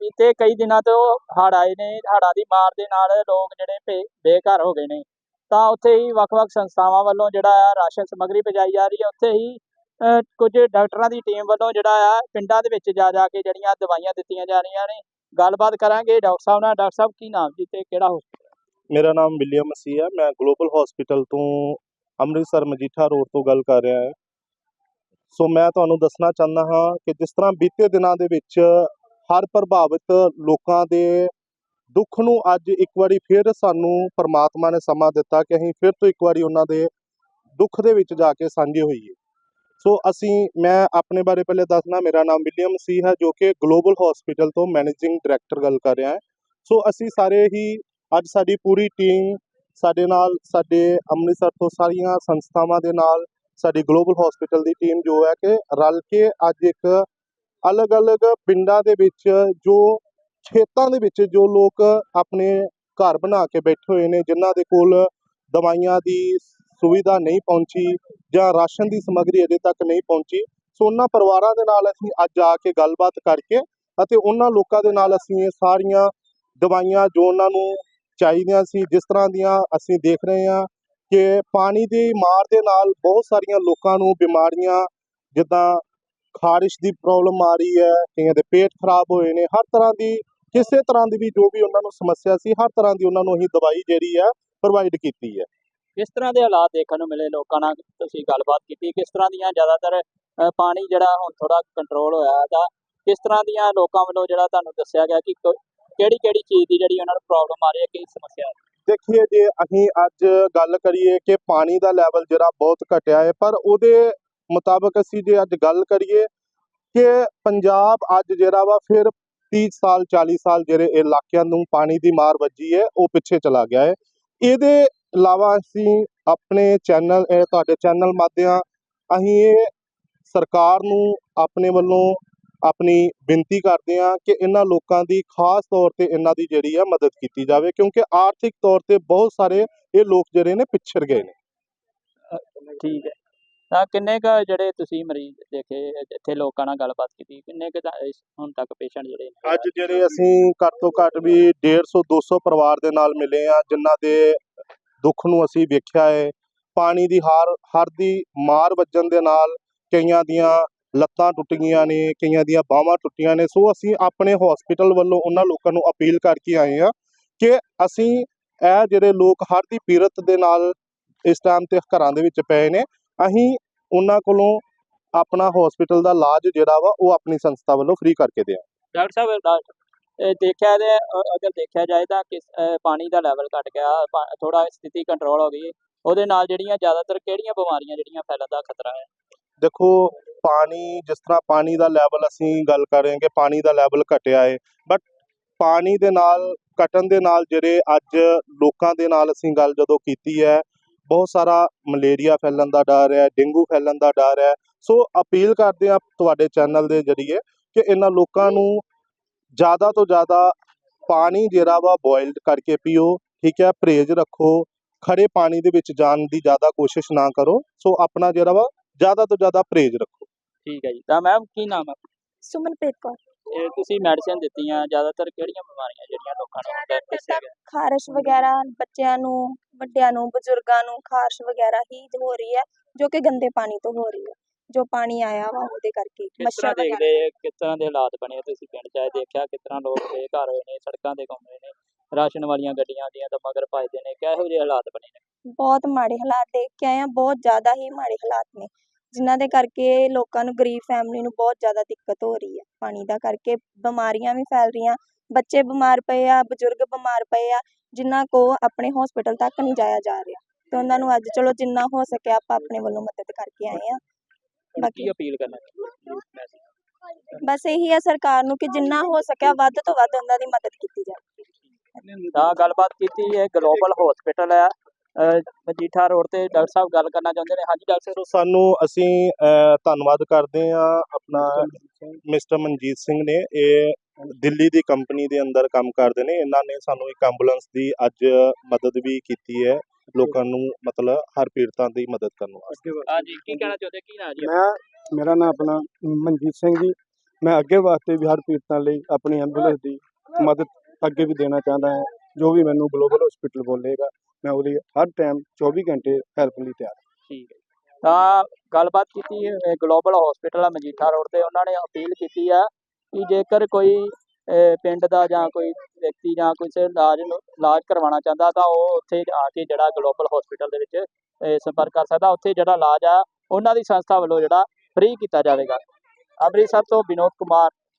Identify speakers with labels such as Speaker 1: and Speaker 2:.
Speaker 1: ਬੀਤੇ ਕਈ ਦਿਨਾਂ ਤੋਂ ਹੜ ਆਏ ਨੇ, ਹੜ੍ਹਾਂ ਦੀ ਮਾਰ ਦੇ ਨਾਲ ਲੋਕ ਜਿਹੜੇ ਬੇਘਰ ਹੋ ਗਏ ਨੇ। ਤਾਂ ਉੱਥੇ ਹੀ ਵੱਖ-ਵੱਖ ਸੰਸਥਾਵਾਂ ਵੱਲੋਂ ਜਿਹੜਾ ਰਾਸ਼ਨ ਸਮੱਗਰੀ ਪਹੁੰਚਾਈ ਜਾ ਰਹੀ ਹੈ। ਉੱਥੇ ਹੀ ਕੁਝ ਡਾਕਟਰਾਂ ਦੀ ਟੀਮ ਵੱਲੋਂ ਜਿਹੜਾ ਆ ਪਿੰਡਾਂ ਦੇ ਵਿੱਚ ਜਾ ਜਾ ਕੇ ਜਿਹੜੀਆਂ ਦਵਾਈਆਂ ਦਿੱਤੀਆਂ ਜਾ ਰਹੀਆਂ ਨੇ। ਗੱਲਬਾਤ ਕਰਾਂਗੇ ਡਾਕਟਰ ਸਾਹਿਬ ਨਾਲ। ਡਾਕਟਰ ਸਾਹਿਬ, ਕੀ ਨਾਮ ਜੀ ਤੇ ਕਿਹੜਾ hospital?
Speaker 2: ਮੇਰਾ ਨਾਮ ਵਿਲੀਅਮ ਮਸੀਹ ਹੈ। ਮੈਂ ਗਲੋਬਲ ਹਸਪੀਟਲ ਤੋਂ ਅੰਮ੍ਰਿਤਸਰ ਮਜੀਠਾ ਰੋਡ ਤੋਂ ਗੱਲ ਕਰ ਰਿਹਾ ਹਾਂ। ਸੋ ਮੈਂ ਤੁਹਾਨੂੰ ਦੱਸਣਾ ਚਾਹੁੰਦਾ ਹਾਂ ਕਿ ਜਿਸ ਤਰ੍ਹਾਂ ਬੀਤੇ ਦਿਨਾਂ ਦੇ ਵਿੱਚ ਹਰ ਪ੍ਰਭਾਵਿਤ ਲੋਕਾਂ ਦੇ ਦੁੱਖ ਨੂੰ ਅੱਜ ਇੱਕ ਵਾਰੀ ਫਿਰ ਸਾਨੂੰ ਪਰਮਾਤਮਾ ਨੇ ਸਮਾਂ ਦਿੱਤਾ ਕਿ ਅਸੀਂ ਫਿਰ ਤੋਂ ਇੱਕ ਵਾਰੀ ਉਹਨਾਂ ਦੇ ਦੁੱਖ ਦੇ ਵਿੱਚ ਜਾ ਕੇ ਸਾਂਝੇ ਹੋਈਏ। ਸੋ ਅਸੀਂ, ਮੈਂ ਆਪਣੇ ਬਾਰੇ ਪਹਿਲੇ ਦੱਸਣਾ, ਮੇਰਾ ਨਾਮ ਵਿਲੀਅਮ ਸੀ ਹੈ, ਜੋ ਕਿ ਗਲੋਬਲ ਹਸਪੀਟਲ ਤੋਂ ਮੈਨੇਜਿੰਗ ਡਾਇਰੈਕਟਰ ਗੱਲ ਕਰ ਰਿਹਾ ਹਾਂ। ਸੋ ਅਸੀਂ ਸਾਰੇ ਹੀ ਅੱਜ ਸਾਡੀ ਪੂਰੀ ਟੀਮ ਸਾਡੇ ਨਾਲ, ਸਾਡੇ ਅੰਮ੍ਰਿਤਸਰ ਤੋਂ ਸਾਰੀਆਂ ਸੰਸਥਾਵਾਂ ਦੇ ਨਾਲ, ਸਾਡੀ ਗਲੋਬਲ ਹਸਪੀਟਲ ਦੀ ਟੀਮ ਜੋ ਹੈ ਕਿ ਰਲ ਕੇ ਅੱਜ ਇੱਕ ਅਲੱਗ-ਅਲੱਗ ਪਿੰਡਾਂ ਦੇ ਵਿੱਚ, ਜੋ ਖੇਤਾਂ ਦੇ ਵਿੱਚ ਜੋ ਲੋਕ ਆਪਣੇ ਘਰ ਬਣਾ ਕੇ ਬੈਠੇ ਹੋਏ ਨੇ, ਜਿਨ੍ਹਾਂ ਦੇ ਕੋਲ ਦਵਾਈਆਂ ਦੀ ਸੁਵਿਧਾ ਨਹੀਂ ਪਹੁੰਚੀ ਜਾਂ ਰਾਸ਼ਨ ਦੀ ਸਮੱਗਰੀ ਅਜੇ ਤੱਕ ਨਹੀਂ ਪਹੁੰਚੀ, ਸੋ ਉਹਨਾਂ ਪਰਿਵਾਰਾਂ ਦੇ ਨਾਲ ਅਸੀਂ ਅੱਜ ਆ ਕੇ ਗੱਲਬਾਤ ਕਰਕੇ ਅਤੇ ਉਹਨਾਂ ਲੋਕਾਂ ਦੇ ਨਾਲ ਅਸੀਂ ਇਹ ਸਾਰੀਆਂ ਦਵਾਈਆਂ ਜੋ ਉਹਨਾਂ ਨੂੰ ਚਾਹੀਦੀਆਂ ਸੀ, ਜਿਸ ਤਰ੍ਹਾਂ ਦੀਆਂ ਅਸੀਂ ਦੇਖ ਰਹੇ ਹਾਂ ਕਿ ਪਾਣੀ ਦੀ ਮਾਰ ਦੇ ਨਾਲ ਬਹੁਤ ਸਾਰੀਆਂ ਲੋਕਾਂ ਨੂੰ ਬਿਮਾਰੀਆਂ, ਜਿੱਦਾਂ ਖਾਰਿਸ਼ ਦੀ ਪ੍ਰੋਬਲਮ ਆ ਰਹੀ ਹੈ ਕਈਆਂ ਦੇ ਪੇਟ ਖਰਾਬ ਹੋਏ ਨੇ ਹਰ ਤਰ੍ਹਾਂ ਦੀ ਕਿਸੇ ਤਰ੍ਹਾਂ ਦੀ ਵੀ ਜੋ ਵੀ ਉਹਨਾਂ ਨੂੰ ਸਮੱਸਿਆ ਸੀ ਹਰ ਤਰ੍ਹਾਂ ਦੀ ਉਹਨਾਂ ਨੂੰ ਅਸੀਂ ਦਵਾਈ ਜਿਹੜੀ ਹੈ ਪ੍ਰੋਵਾਈਡ ਕੀਤੀ ਹੈ।
Speaker 1: ਕਿਸ ਤਰ੍ਹਾਂ ਦੇ ਹਾਲਾਤ ਦੇਖਣ ਨੂੰ ਮਿਲੇ ਲੋਕਾਂ ਨਾਲ? ਤੁਸੀਂ ਗੱਲਬਾਤ ਕੀਤੀ ਕਿਸ ਤਰ੍ਹਾਂ ਦੀਆਂ ਜ਼ਿਆਦਾਤਰ ਪਾਣੀ ਜਿਹੜਾ ਹੁਣ ਥੋੜਾ ਕੰਟਰੋਲ ਹੋਇਆ ਤਾਂ ਕਿਸ ਤਰ੍ਹਾਂ ਦੀਆਂ ਲੋਕਾਂ ਵੱਲੋਂ ਜਿਹੜਾ ਤੁਹਾਨੂੰ ਦੱਸਿਆ ਗਿਆ ਕਿ ਕਿਹੜੀ ਕਿਹੜੀ ਚੀਜ਼ ਦੀ ਜਿਹੜੀ ਉਹਨਾਂ ਨੂੰ ਪ੍ਰੋਬਲਮ ਆ ਰਹੀ ਹੈ ਕੀ ਸਮੱਸਿਆ ਹੈ?
Speaker 2: ਦੇਖੀਏ ਜੇ ਅਸੀਂ ਅੱਜ ਗੱਲ ਕਰੀਏ ਕਿ ਪਾਣੀ ਦਾ ਲੈਵਲ ਜਿਹੜਾ ਬਹੁਤ ਘਟਿਆ ਹੈ ਪਰ ਉਹਦੇ ਮੁਤਾਬਕ ਅਸੀਂ ਜੇ ਅੱਜ ਗੱਲ ਕਰੀਏ ਕਿ ਪੰਜਾਬ ਅੱਜ ਜਿਹੜਾ ਵਾ ਫਿਰ 30 ਸਾਲ 40 ਸਾਲ ਜਿਹੜੇ ਇਲਾਕਿਆਂ ਨੂੰ ਪਾਣੀ ਦੀ ਮਾਰ ਵੱਜੀ ਹੈ, ਉਹ ਪਿੱਛੇ ਚਲਾ ਗਿਆ ਹੈ। ਇਹਦੇ ਇਲਾਵਾ ਅਸੀਂ ਆਪਣੇ ਚੈਨਲ ਤੁਹਾਡੇ ਚੈਨਲ ਮਾਧਿਅਮ ਅਸੀਂ ਇਹ ਸਰਕਾਰ ਨੂੰ ਆਪਣੇ ਵੱਲੋਂ ਆਪਣੀ ਬੇਨਤੀ ਕਰਦੇ ਹਾਂ ਕਿ ਇਹਨਾਂ ਲੋਕਾਂ ਦੀ ਖਾਸ ਤੌਰ ਤੇ ਇਹਨਾਂ ਦੀ ਜਿਹੜੀ ਆ ਮਦਦ ਕੀਤੀ ਜਾਵੇ, ਕਿਉਂਕਿ ਆਰਥਿਕ ਤੌਰ ਤੇ ਬਹੁਤ ਸਾਰੇ ਇਹ ਲੋਕ ਜਿਹੜੇ ਨੇ ਪਿਛੜ ਗਏ ਨੇ।
Speaker 1: ਠੀਕ ਹੈ। ਤਾਂ ਕਿੰਨੇ ਕ ਜਿਹੜੇ ਤੁਸੀਂ ਮਰੀਜ਼ ਦੇਖੇ, ਇੱਥੇ ਲੋਕਾਂ ਨਾਲ ਗੱਲਬਾਤ ਕੀਤੀ, ਕਿੰਨੇ ਕ ਹੁਣ ਤੱਕ ਪੇਸ਼ੈਂਟ ਜਿਹੜੇ ਨੇ?
Speaker 2: ਅੱਜ ਜਿਹੜੇ ਅਸੀਂ ਘੱਟ ਤੋਂ ਘੱਟ ਵੀ 150 200 ਪਰਿਵਾਰ ਦੇ ਨਾਲ ਮਿਲੇ ਆ ਜਿਨ੍ਹਾਂ ਦੇ ਦੁੱਖ ਨੂੰ ਅਸੀਂ ਵੇਖਿਆ ਹੈ। ਪਾਣੀ ਦੀ ਹਾਰ ਹਰ ਦੀ ਮਾਰ ਵੱਜਣ ਦੇ ਨਾਲ ਕਈਆਂ ਦੀਆਂ ਲੱਤਾਂ ਟੁੱਟ ਗਈਆਂ ਨੇ, ਕਈਆਂ ਦੀਆਂ ਬਾਹਾਂ ਟੁੱਟੀਆਂ ਨੇ। ਸੋ ਅਸੀਂ ਆਪਣੇ ਹਸਪੀਟਲ ਵੱਲੋਂ ਉਹਨਾਂ ਲੋਕਾਂ ਨੂੰ ਅਪੀਲ ਕਰਕੇ ਆਏ ਆ ਕਿ ਅਸੀਂ ਇਹ ਜਿਹੜੇ ਲੋਕ ਹਰ ਦੀ ਪੀੜਤ ਦੇ ਨਾਲ ਇਸ ਟਾਈਮ ਤੇ ਘਰਾਂ ਦੇ ਵਿੱਚ ਪਏ ਨੇ ਅਸੀਂ ਉਹਨਾਂ ਕੋਲੋਂ ਆਪਣਾ ਹਸਪੀਟਲ ਦਾ ਇਲਾਜ ਜਿਹੜਾ ਵਾ ਉਹ ਆਪਣੀ ਸੰਸਥਾ ਵੱਲੋਂ ਫ੍ਰੀ ਕਰਕੇ ਦਿਆਂ।
Speaker 1: ਡਾਕਟਰ ਸਾਹਿਬ ਡਾਕਟਰ ਇਹ ਦੇਖਿਆ ਤੇ ਅਗਰ ਦੇਖਿਆ ਜਾਏ ਤਾਂ ਅ, ਪਾਣੀ ਦਾ ਲੈਵਲ ਘਟ ਗਿਆ ਥੋੜਾ ਸਥਿਤੀ ਕੰਟਰੋਲ ਹੋ ਗਈ। ਉਹਦੇ ਨਾਲ ਜਿਹੜੀਆਂ ਜ਼ਿਆਦਾਤਰ ਕਿਹੜੀਆਂ ਬਿਮਾਰੀਆਂ ਜਿਹੜੀਆਂ ਫੈਲਣ ਦਾ ਖਤਰਾ ਹੈ?
Speaker 2: ਦੇਖੋ ਪਾਣੀ ਜਿਸ ਤਰ੍ਹਾਂ ਪਾਣੀ ਦਾ ਲੈਵਲ ਅਸੀਂ ਗੱਲ ਕਰ ਰਹੇ ਹਾਂ ਕਿ ਪਾਣੀ ਦਾ ਲੈਵਲ ਘਟਿਆ ਹੈ ਬਟ ਪਾਣੀ ਦੇ ਨਾਲ ਘਟਣ ਦੇ ਨਾਲ ਜਿਹੜੇ ਅੱਜ ਲੋਕਾਂ ਦੇ ਨਾਲ ਅਸੀਂ ਗੱਲ ਜਦੋਂ ਕੀਤੀ ਹੈ ਬਹੁਤ ਸਾਰਾ ਮਲੇਰੀਆ ਫੈਲਣ ਦਾ ਡਰ ਹੈ ਡੇਂਗੂ ਫੈਲਣ ਦਾ ਡਰ ਹੈ। ਸੋ ਅਪੀਲ ਕਰਦੇ ਆ ਤੁਹਾਡੇ ਚੈਨਲ ਦੇ ਜਰੀਏ ਕਿ ਇਹਨਾਂ ਲੋਕਾਂ ਨੂੰ ਜ਼ਿਆਦਾ ਤੋਂ ਜ਼ਿਆਦਾ ਪਾਣੀ ਜਿਹੜਾ ਵਾ ਬੋਇਲਡ ਕਰਕੇ ਪੀਓ ਠੀਕ ਹੈ ਪਰਹੇਜ਼ ਰੱਖੋ ਖੜੇ ਪਾਣੀ ਦੇ ਵਿੱਚ ਜਾਣ ਦੀ ਜ਼ਿਆਦਾ ਕੋਸ਼ਿਸ਼ ਨਾ ਕਰੋ ਸੋ ਆਪਣਾ ਜਿਹੜਾ ਵਾ ਜ਼ਿਆਦਾ ਤੋਂ ਜ਼ਿਆਦਾ ਪਰਹੇਜ਼ ਰੱਖੋ।
Speaker 1: ਠੀਕ ਹੈ ਜੀ। ਤਾਂ ਮੈਮ ਕੀ ਨਾਮ ਹੈ
Speaker 3: ਸੁਮਨਪ੍ਰੀਤ ਕੌਰ।
Speaker 1: ਇਹ ਤੁਸੀਂ ਮੈਡੀਸਿਨ ਦਿੱਤੀਆਂ ਜ਼ਿਆਦਾਤਰ ਕਿਹੜੀਆਂ ਬਿਮਾਰੀਆਂ ਜਿਹੜੀਆਂ ਲੋਕਾਂ ਨੂੰ
Speaker 3: ਖਾਰਸ਼ ਵਗੈਰਾ ਬੱਚਿਆਂ ਨੂੰ ਵੱਡਿਆਂ ਨੂੰ ਬਜ਼ੁਰਗਾਂ ਨੂੰ ਖਾਰਸ਼ ਵਗੈਰਾ ਹੀ ਹੋ ਰਹੀ ਹੈ ਜੋ ਕਿ ਗੰਦੇ ਪਾਣੀ ਤੋਂ ਹੋ ਰਹੀ ਹੈ। ਜੋ ਪਾਣੀ ਆਇਆ ਵਾ ਉਹਦੇ ਕਰਕੇ
Speaker 1: ਕਿਸ
Speaker 3: ਮੱਛਰ ਵਗੈਰਾ।
Speaker 1: ਦੇਖਦੇ ਕਿਸ ਤਰ੍ਹਾਂ ਦੇ ਹਾਲਾਤ ਬਣੇ? ਤੁਸੀਂ ਪਿੰਡ ਚ? ਆਏ ਦੇਖਿਆ ਕਿਸ ਤਰ੍ਹਾਂ ਲੋਕ ਬੇਘਰ ਹੋਏ ਨੇ ਸੜਕਾਂ ਤੇ ਘੁੰਮ ਰਹੇ ਨੇ ਰਾਸ਼ਨ ਵਾਲੀਆਂ ਗੱਡੀਆਂ ਦੀਆਂ ਤਾਂ ਮਗਰ ਭਜਦੇ ਨੇ ਕਿਹੋ ਜਿਹੇ ਹਾਲਾਤ ਬਣੇ ਨੇ?
Speaker 3: ਬਹੁਤ ਮਾੜੇ ਹਾਲਾਤ ਦੇਖ ਕੇ ਆਏ ਆ ਬਹੁਤ ਜ਼ਿਆਦਾ ਹੀ ਮਾੜੇ ਹਾਲਾਤ ਨੇ ਜਿਨ੍ਹਾਂ ਦੇ ਕਰਕੇ ਲੋਕਾਂ ਨੂੰ ਗਰੀਬ ਫੈਮਿਲੀ ਨੂੰ ਬਹੁਤ ਜ਼ਿਆਦਾ ਦਿੱਕਤ ਹੋ ਰਹੀ ਹੈ। ਪਾਣੀ ਦਾ ਕਰਕੇ ਬਿਮਾਰੀਆਂ ਵੀ ਫੈਲ ਰਹੀਆਂ ਬੱਚੇ ਬਿਮਾਰ ਪਏ ਆ ਬਜ਼ੁਰਗ ਬਿਮਾਰ ਪਏ ਆ ਜਿਨ੍ਹਾਂ ਕੋ ਆਪਣੇ ਹਸਪੀਟਲ ਤੱਕ ਨਹੀਂ ਜਾਇਆ ਜਾ ਰਿਹਾ। ਤੇ ਉਹਨਾਂ ਨੂੰ ਅੱਜ ਚਲੋ ਜਿੰਨਾ ਹੋ ਸਕਿਆ ਆਪਾਂ ਆਪਣੇ ਵੱਲੋਂ ਮਦਦ ਕਰਕੇ ਆਏ ਆ
Speaker 1: ਕੀ
Speaker 3: ਬਾਕੀ
Speaker 1: ਅਪੀਲ ਕਰਨਾ
Speaker 3: ਬਸ ਇਹੀ ਹੈ ਸਰਕਾਰ ਨੂੰ ਕਿ ਜਿੰਨਾ ਹੋ ਸਕਿਆ ਵੱਧ ਤੋਂ ਵੱਧ ਉਹਨਾਂ ਦੀ ਮਦਦ ਕੀਤੀ ਜਾਵੇ।
Speaker 1: ਤਾਂ ਗੱਲਬਾਤ ਕੀਤੀ ਹੈ ਗਲੋਬਲ ਹਸਪੀਟਲ ਹੈ। ਮਜੀਠਾ ਰੋਡ ਤੇ ਡਾਕਟਰ ਸਾਹਿਬ ਗੱਲ ਕਰਨਾ ਚਾਹੁੰਦੇ ਨੇ। ਹਾਂਜੀ ਡਾਕਟਰ
Speaker 2: ਸੋ ਸਾਨੂੰ ਅਸੀਂ ਧੰਨਵਾਦ ਕਰਦੇ ਆ ਆਪਣਾ ਮਿਸਟਰ ਮਨਜੀਤ ਸਿੰਘ ਨੇ। ਇਹ ਦਿੱਲੀ ਦੀ ਕੰਪਨੀ ਦੇ ਅੰਦਰ ਕੰਮ ਕਰਦੇ ਨੇ ਇਹਨਾਂ ਨੇ ਸਾਨੂੰ ਇੱਕ ਐਂਬੂਲੈਂਸ ਦੀ ਅੱਜ ਮਦਦ ਵੀ ਕੀਤੀ ਹੈ ਲੋਕਾਂ ਨੂੰ ਮਤਲਬ ਹਰ ਪੀੜਤਾਂ ਦੀ ਮਦਦ ਕਰਨ ਵਾਸਤੇ।
Speaker 1: ਹਾਂਜੀ ਕੀ ਕਹਿਣਾ ਚਾਹੁੰਦੇ ਕੀ ਨਾ ਜੀ
Speaker 4: ਮੈਂ ਮੇਰਾ ਨਾਮ ਆਪਣਾ ਮਨਜੀਤ ਸਿੰਘ ਜੀ। ਮੈਂ ਅੱਗੇ ਵਾਸਤੇ ਵੀ ਹਰ ਪੀੜਤਾਂ ਲਈ ਆਪਣੀ ਐਂਬੂਲੈਂਸ ਦੀ ਮਦਦ ਅੱਗੇ ਵੀ ਦੇਣਾ ਚਾਹੁੰਦਾ ਹਾਂ ਜੋ ਵੀ ਮੈਨੂੰ ਗਲੋਬਲ ਹਸਪੀਟਲ ਬੋਲੇਗਾ ਮੈਂ ਉਹਦੀ ਹਰ ਟਾਈਮ 24 ਘੰਟੇ ਹੈਲਪ ਲਈ ਤਿਆਰ ਹਾਂ।
Speaker 1: ਠੀਕ ਹੈ ਤਾਂ ਗੱਲਬਾਤ ਕੀਤੀ ਗਲੋਬਲ ਹਸਪੀਟਲ ਆ ਮਜੀਠਾ ਰੋਡ ਤੇ ਉਹਨਾਂ ਨੇ ਅਪੀਲ ਕੀਤੀ ਆ ਕਿ ਜੇਕਰ ਕੋਈ ਪਿੰਡ ਦਾ ਜਾਂ ਕੋਈ ਵਿਅਕਤੀ ਜਾਂ ਕਿਸੇ ਇਲਾਜ ਨੂੰ ਇਲਾਜ ਕਰਵਾਉਣਾ ਚਾਹੁੰਦਾ ਤਾਂ ਉਹ ਉੱਥੇ ਆ ਕੇ ਜਿਹੜਾ ਗਲੋਬਲ ਹਸਪੀਟਲ ਦੇ ਵਿੱਚ ਸੰਪਰਕ ਕਰ ਸਕਦਾ। ਉੱਥੇ ਜਿਹੜਾ ਇਲਾਜ ਆ, ਉਹਨਾਂ ਦੀ ਸੰਸਥਾ ਵੱਲੋਂ ਜਿਹੜਾ ਫ੍ਰੀ ਕੀਤਾ ਜਾਵੇਗਾ। ਅੰਮ੍ਰਿਤਸਰ ਤੋਂ ਵਿਨੋਦ ਕੁਮਾਰ